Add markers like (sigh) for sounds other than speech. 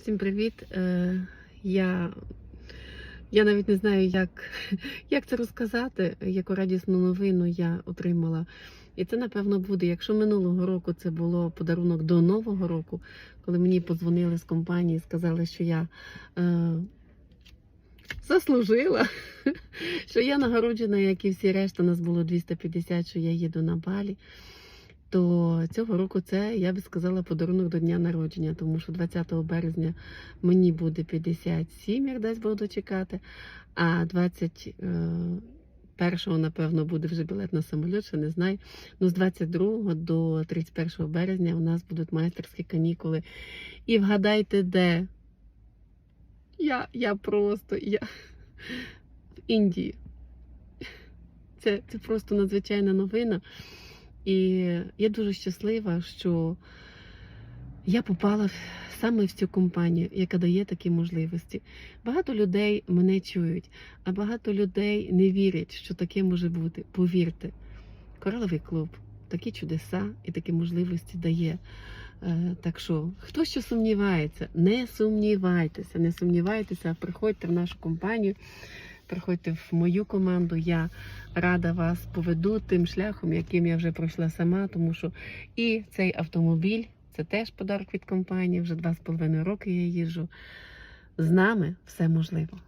Всім привіт. Е, я, я навіть не знаю, як, як це розказати, яку радісну новину я отримала. І це, напевно, буде. Якщо минулого року це було подарунок до Нового року, коли мені подзвонили з компанії, сказали, що я е, заслужила, (laughs) що я нагороджена, як і всі решта, нас було 250, що я їду на балі то цього року це, я би сказала, подарунок до дня народження, тому що 20 березня мені буде 57, як дасть Бог дочекати, а 21-го, напевно, буде вже білет на самоліт, ще не знаю. Ну, з 22 до 31 березня у нас будуть майстерські канікули. І вгадайте, де? Я, я просто, я в Індії. Це, це просто надзвичайна новина. І я дуже щаслива, що я попала саме в цю компанію, яка дає такі можливості. Багато людей мене чують, а багато людей не вірять, що таке може бути. Повірте, кораловий клуб такі чудеса і такі можливості дає. Е, Так що, хто що сумнівається, не сумнівайтеся, не сумнівайтеся, приходьте в нашу компанію, приходьте в мою команду. Я рада вас поведу тим шляхом, яким я вже пройшла сама, тому що і цей автомобіль це теж подарок від компанії. Вже два з половиною роки я їжджу. З нами все можливо.